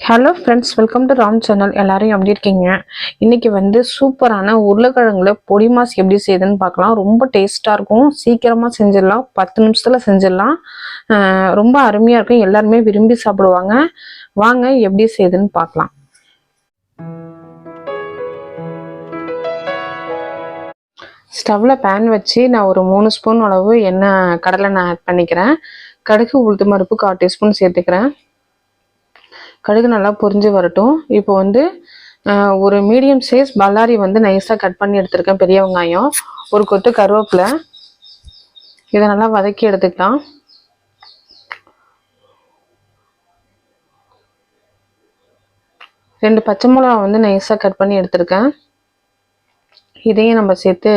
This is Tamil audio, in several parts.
Hello friends welcome to Ram channel எல்லாரும் எப்படி இருக்கீங்க? இன்னைக்கு வந்து சூப்பரான உருளைக்கிழங்குல பொடி மாஸ் எப்படி செய்யுதுன்னு பார்க்கலாம். ரொம்ப டேஸ்ட்டாக இருக்கும். சீக்கிரமாக செஞ்சிடலாம். பத்து நிமிஷத்தில் செஞ்சிடலாம். ரொம்ப அருமையாக இருக்கும். எல்லாருமே விரும்பி சாப்பிடுவாங்க. வாங்க எப்படி செய்யுதுன்னு பார்க்கலாம். ஸ்டவ்வில் பேன் வச்சு நான் ஒரு மூணு ஸ்பூன் அளவு எண்ணெய் கடலை நான் ஆட் பண்ணிக்கிறேன். கடுகு உளுத்து மருப்பு கால் டீஸ்பூன் சேர்த்துக்கிறேன். கடுகு நல்லா பொரிஞ்சு வரட்டும். இப்போ வந்து ஒரு மீடியம் சைஸ் பல்லாரி வந்து நைஸாக கட் பண்ணி எடுத்திருக்கேன் பெரிய வெங்காயம். ஒரு கொத்து கருவேப்பிலை. இதை நல்லா வதக்கி எடுத்துக்கலாம். ரெண்டு பச்சை மிளகா வந்து நைஸாக கட் பண்ணி எடுத்திருக்கேன். இதையும் நம்ம சேர்த்து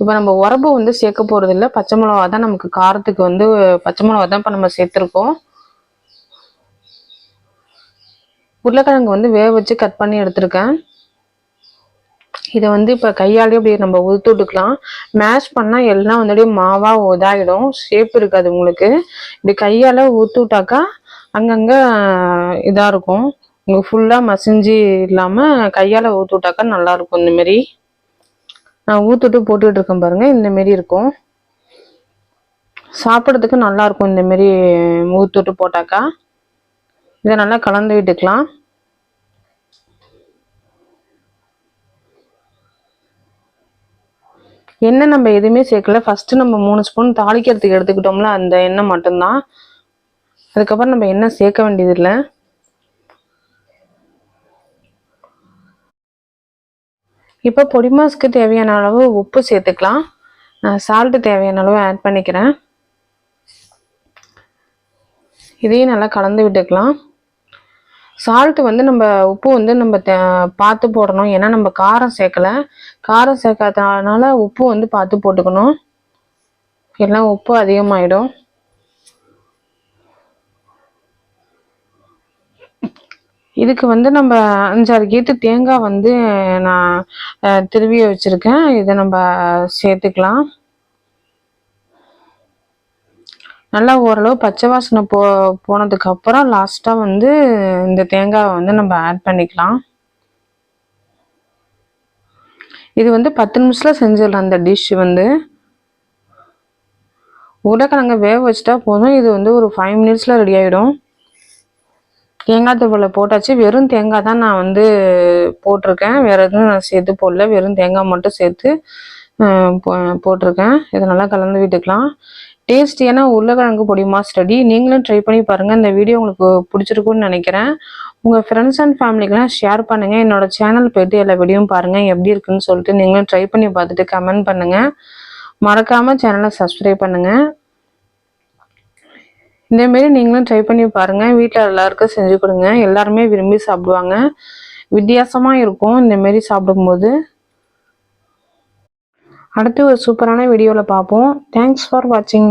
இப்போ நம்ம உரப்பு வந்து சேர்க்க போகிறது இல்லை பச்சை மிளகா தான் நமக்கு காரத்துக்கு வந்து பச்சை மிளகா தான் இப்போ நம்ம சேர்த்துருக்கோம். உருளைக்கிழங்கு வந்து வேக வச்சு கட் பண்ணி எடுத்திருக்கேன். இதை வந்து இப்போ கையாலே அப்படியே நம்ம உதுத்து விட்டுக்கலாம் மேஷ் பண்ணால் எல்லாம் வந்து மாவாக இதாகிடும் ஷேப் இருக்காது உங்களுக்கு. இப்படி கையால் ஊற்று விட்டாக்கா அங்கங்கே இதாக இருக்கும். உங்களுக்கு ஃபுல்லாக மசிஞ்சு இல்லாமல் கையால் ஊற்று விட்டாக்கா நல்லாயிருக்கும் இந்தமாரி நான் ஊற்றுட்டு போட்டுக்கிட்டு இருக்கேன் பாருங்கள் இந்த மாரி இருக்கும். சாப்பிட்றதுக்கு நல்லாயிருக்கும் இந்தமாரி இந்த மாரி ஊற்றுட்டு போட்டாக்கா. இதை நல்லா கலந்து விட்டுக்கலாம். எண்ணெய் நம்ம எதுவுமே சேர்க்கல. ஃபஸ்ட்டு நம்ம மூணு ஸ்பூன் தாளிக்கிறதுக்கு எடுத்துக்கிட்டோம்ல அந்த எண்ணெய் மட்டும்தான். அதுக்கப்புறம் நம்ம எண்ணெய் சேர்க்க வேண்டியதில்லை. இப்போ பொடி மாஸ்க்கு தேவையான அளவு உப்பு சேர்த்துக்கலாம். நான் சால்ட்டு தேவையான அளவு ஆட் பண்ணிக்கிறேன். இதையும் நல்லா கலந்து விட்டுக்கலாம். சால்ட்டு வந்து நம்ம உப்பு வந்து நம்ம தே- பார்த்து போடணும். ஏன்னா நம்ம காரம் சேர்க்கலை. காரம் சேர்க்காதனால உப்பு வந்து பார்த்து போட்டுக்கணும். எல்லாம் உப்பு அதிகமாகிடும் இதுக்கு வந்து நம்ம அஞ்சாறு கீத்து தேங்காய் வந்து நான் திருவிய வச்சுருக்கேன். இதை நம்ம சேர்த்துக்கலாம். நல்லா ஓரளவு பச்சை வாசனை போ போனதுக்கப்புறம் லாஸ்ட்டாக வந்து இந்த தேங்காவை வந்து நம்ம ஆட் பண்ணிக்கலாம். இது வந்து பத்து நிமிஷத்தில் செஞ்சிடலாம் இந்த டிஷ் வந்து. உருளைக்கிழங்க வேக வச்சுட்டா போதும். இது வந்து ஒரு ஃபைவ் மினிட்ஸில் ரெடி ஆகிடும் தேங்காய் துருவலை போட்டாச்சு. வெறும் தேங்காய் தான் நான் வந்து போட்டிருக்கேன். வேறு எதுவும் நான் சேர்த்து போடல. வெறும் தேங்காய் மட்டும் சேர்த்து போ- போட்டிருக்கேன். இதை நல்லா கலந்து விட்டுக்கலாம். டேஸ்டியான உருளைக்கிழங்கு பொடிமா ஸ்டடி நீங்களும் ட்ரை பண்ணி பாருங்கள் இந்த வீடியோ உங்களுக்கு பிடிச்சிருக்குன்னு நினைக்கிறேன். உங்கள் ஃப்ரெண்ட்ஸ் அண்ட் ஃபேமிலிக்கெலாம் ஷேர் பண்ணுங்கள் என்னோட சேனல் போய்ட்டு எல்லா வீடியோவும் பாருங்கள் எப்படி இருக்குன்னு சொல்லிட்டு நீங்களும் ட்ரை பண்ணி பார்த்துட்டு கமெண்ட் பண்ணுங்கள் மறக்காமல் சேனலை சப்ஸ்கிரைப் பண்ணுங்கள் இதேமாரி நீங்களும் ட்ரை பண்ணி பாருங்கள் வீட்டில் எல்லாருக்கும் செஞ்சு கொடுங்க. எல்லாருமே விரும்பி சாப்பிடுவாங்க. வித்தியாசமாக இருக்கும் இந்தமாரி சாப்பிடும்போது. அடுத்து ஒரு சூப்பரான வீடியோவில் பார்ப்போம். தேங்க்ஸ் ஃபார் வாட்சிங்